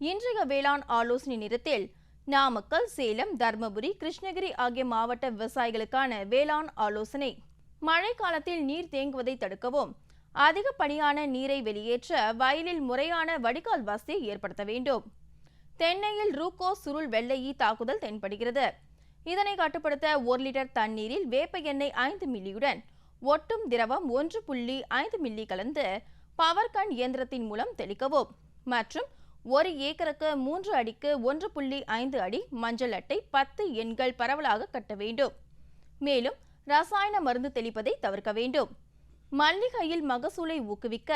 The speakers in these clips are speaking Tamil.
இன்றைய வேளாண் ஆலோசனை நேரத்தில் நாமக்கல் சேலம் தர்மபுரி கிருஷ்ணகிரி ஆகிய மாவட்ட விவசாயிகளுக்கான வேளாண் ஆலோசனை. மழை காலத்தில் நீர் தேங்குவதை தடுக்கவும் அதிகப்படியான நீரை வெளியேற்ற வயலில் முறையான வடிகால் வசதியை ஏற்படுத்த வேண்டும். தென்னையில் ரூகோ சுருள் வெள்ளையி தாக்குதல் தென்படுகிறது. இதனை கட்டுப்படுத்த ஒரு லிட்டர் தண்ணீரில் வேப்ப எண்ணெய் ஐந்து மில்லியுடன் ஒட்டும் திரவம் ஒன்று புள்ளி ஐந்து மில்லி கலந்து பவர்கன் இயந்திரத்தின் மூலம் தெளிக்கவும் மற்றும் ஒரு ஏக்கருக்கு மூன்று அடிக்கு ஒன்று புள்ளி ஐந்து அடி மஞ்சள் அட்டை பத்து எண்கள் பரவலாக கட்ட வேண்டும். மேலும் ரசாயன மருந்து தெளிப்பதை தவிர்க்க வேண்டும். மல்லிகையில் மகசூலை ஊக்குவிக்க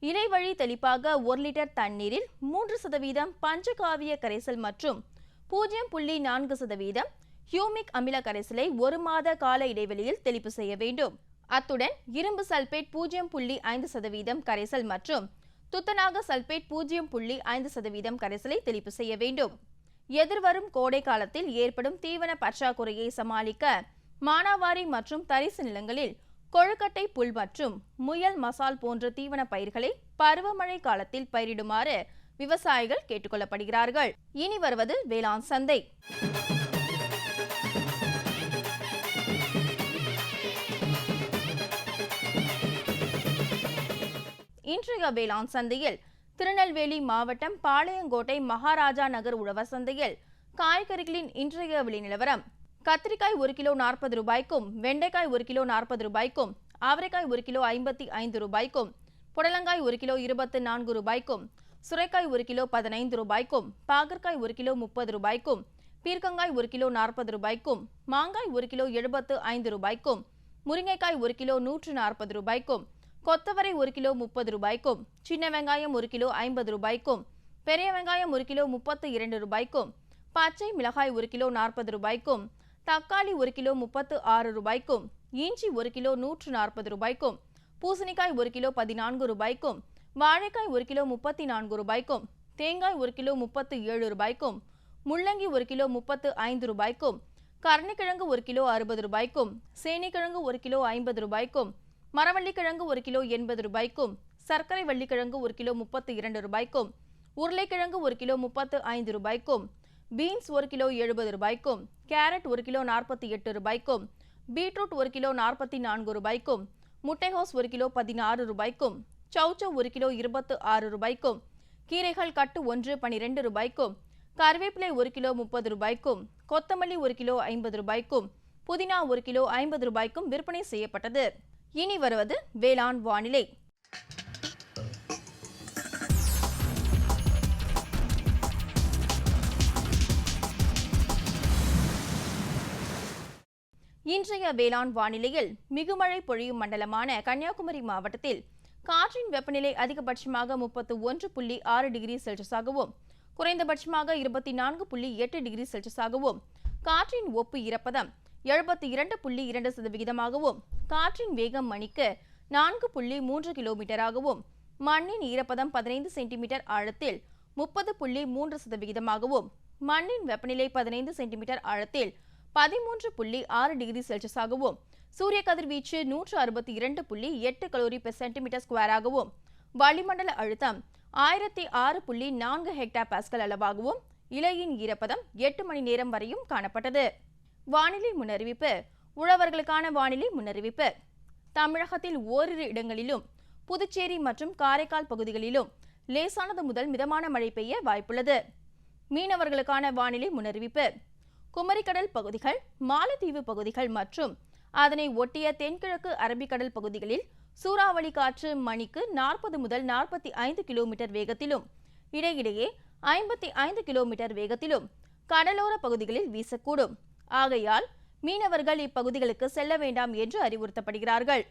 இலைவழி தெளிப்பாக ஒரு லிட்டர் தண்ணீரில் மூன்று சதவீதம் பஞ்சகாவிய கரைசல் மற்றும் பூஜ்ஜியம் புள்ளி நான்கு சதவீதம் ஹியூமிக் அமில கரைசலை ஒரு மாத கால இடைவெளியில் தெளிப்பு செய்ய வேண்டும். அத்துடன் இரும்பு சல்பேட் பூஜ்ஜியம் புள்ளி ஐந்து சதவீதம் கரைசல் மற்றும் துத்தநாக சல்பேட் பூஜ்ஜியம் புள்ளி ஐந்து சதவீதம் கரைசலை தெளிப்பு செய்ய வேண்டும். எதிர்வரும் கோடை காலத்தில் ஏற்படும் தீவன பற்றாக்குறையை சமாளிக்க மானாவாரி மற்றும் தரிசு நிலங்களில் கொழுக்கட்டை புல் மற்றும் முயல் மசால் போன்ற தீவன பயிர்களை பருவமழை காலத்தில் பயிரிடுமாறு விவசாயிகள் கேட்டுக்கொள்ளப்படுகிறார்கள். இனி வருவது வேளாண் சந்தை. இன்றைய வேளாண் சந்தையில். திருநெல்வேலி மாவட்டம் பாளையங்கோட்டை மகாராஜா நகர் உழவர் சந்தையில். காய்கறிகளின் இன்றைய விலை நிலவரம். கத்திரிக்காய் ஒரு கிலோ நாற்பது ரூபாய்க்கும் வெண்டைக்காய் ஒரு கிலோ நாற்பது ரூபாய்க்கும் அவரைக்காய் ஒரு கிலோ ஐம்பத்தி ஐந்து ரூபாய்க்கும் புடலங்காய் ஒரு கிலோ இருபத்து நான்கு ரூபாய்க்கும் சுரைக்காய் ஒரு கிலோ பதினைந்து ரூபாய்க்கும் பாகற்காய் ஒரு கிலோ முப்பது ரூபாய்க்கும் பீர்க்கங்காய் ஒரு கிலோ நாற்பது ரூபாய்க்கும் மாங்காய் ஒரு கிலோ எழுபத்து ஐந்து ரூபாய்க்கும் முருங்கைக்காய் ஒரு கிலோ நூற்று நாற்பது ரூபாய்க்கும் கொத்தவரை ஒரு கிலோ முப்பது ரூபாய்க்கும் சின்ன வெங்காயம் ஒரு கிலோ ஐம்பது ரூபாய்க்கும் பெரிய வெங்காயம் ஒரு கிலோ முப்பத்து இரண்டு ரூபாய்க்கும் பச்சை மிளகாய் ஒரு கிலோ நாற்பது ரூபாய்க்கும் தக்காளி ஒரு கிலோ முப்பத்து ஆறு ரூபாய்க்கும் இஞ்சி ஒரு கிலோ நூற்று நாற்பது ரூபாய்க்கும் பூசணிக்காய் ஒரு கிலோ பதினான்கு ரூபாய்க்கும் வாழைக்காய் ஒரு கிலோ முப்பத்தி நான்கு ரூபாய்க்கும் தேங்காய் ஒரு கிலோ முப்பத்து ஏழு ரூபாய்க்கும் முள்ளங்கி ஒரு கிலோ முப்பத்து ஐந்து ரூபாய்க்கும் கருணைக்கிழங்கு ஒரு கிலோ அறுபது ரூபாய்க்கும் சேனைக்கிழங்கு ஒரு கிலோ ஐம்பது ரூபாய்க்கும் மரவள்ளிக்கிழங்கு ஒரு கிலோ எண்பது ரூபாய்க்கும் சர்க்கரை வள்ளிக்கிழங்கு ஒரு கிலோ முப்பத்து இரண்டு ரூபாய்க்கும் உருளைக்கிழங்கு ஒரு கிலோ முப்பத்து ஐந்து ரூபாய்க்கும் பீன்ஸ் ஒரு கிலோ எழுபது ரூபாய்க்கும் கேரட் ஒரு கிலோ நாற்பத்தி எட்டு ரூபாய்க்கும் பீட்ரூட் ஒரு கிலோ நாற்பத்தி நான்கு ரூபாய்க்கும் முட்டைகோஸ் ஒரு கிலோ பதினாறு ரூபாய்க்கும் சௌச்சௌ ஒரு கிலோ இருபத்து ஆறு ரூபாய்க்கும் கீரைகள் கட்டு ஒன்று பனிரெண்டு ரூபாய்க்கும் கருவேப்பிலை ஒரு கிலோ முப்பது ரூபாய்க்கும் கொத்தமல்லி ஒரு கிலோ ஐம்பது ரூபாய்க்கும் புதினா ஒரு கிலோ ஐம்பது ரூபாய்க்கும் விற்பனை செய்யப்பட்டது இனி வருவது வேளாண் வானிலை. இன்றைய வேளாண் வானிலையில் மிகுமழை பொழியும் மண்டலமான கன்னியாகுமரி மாவட்டத்தில் காற்றின் வெப்பநிலை அதிகபட்சமாக முப்பத்து ஒன்று புள்ளி ஆறு டிகிரி செல்சியஸாகவும் குறைந்தபட்சமாக இருபத்தி நான்கு புள்ளி எட்டு டிகிரி செல்சியஸாகவும் காற்றின் ஒப்பு ஈரப்பதம் எழுபத்தி இரண்டு புள்ளி இரண்டு சதவிகிதமாகவும் காற்றின் வேகம் மணிக்கு நான்கு புள்ளி மூன்று கிலோமீட்டராகவும் மண்ணின் ஈரப்பதம் பதினைந்து சென்டிமீட்டர் ஆழத்தில் முப்பது புள்ளி மூன்று சதவிகிதமாகவும் மண்ணின் வெப்பநிலை பதினைந்து சென்டிமீட்டர் ஆழத்தில் பதிமூன்று புள்ளி ஆறு டிகிரி செல்சியஸாகவும் சூரிய கதிர்வீச்சு நூற்று அறுபத்தி இரண்டு புள்ளி எட்டு கலோரி பெர் சென்டிமீட்டர் ஸ்கொயராகவும் வளிமண்டல அழுத்தம் ஆயிரத்தி ஆறு புள்ளி நான்கு ஹெக்டா பாஸ்கல் அளவாகவும் இலையின் ஈரப்பதம் எட்டு மணி நேரம் வரையும் காணப்பட்டது. வானிலை முன்னறிவிப்பு உழவர்களுக்கான வானிலை முன்னறிவிப்பு. தமிழகத்தில் ஓரிரு இடங்களிலும் புதுச்சேரி மற்றும் காரைக்கால் பகுதிகளிலும் லேசானது முதல் மிதமான மழை பெய்ய வாய்ப்புள்ளது. மீனவர்களுக்கான வானிலை முன்னறிவிப்பு. குமரிக்கடல் பகுதிகள் மாலத்தீவு பகுதிகள் மற்றும் அதனை ஒட்டிய தென்கிழக்கு அரபிக்கடல் பகுதிகளில் சூறாவளி காற்று மணிக்கு நாற்பது முதல் நாற்பத்தி ஐந்து கிலோமீட்டர் வேகத்திலும் இடையிடையே ஐம்பத்தி ஐந்து கிலோமீட்டர் வேகத்திலும் கடலோர பகுதிகளில் வீசக்கூடும். ஆகையால் மீனவர்கள் இப்பகுதிகளுக்கு செல்ல வேண்டாம் என்று அறிவுறுத்தப்படுகிறார்கள்.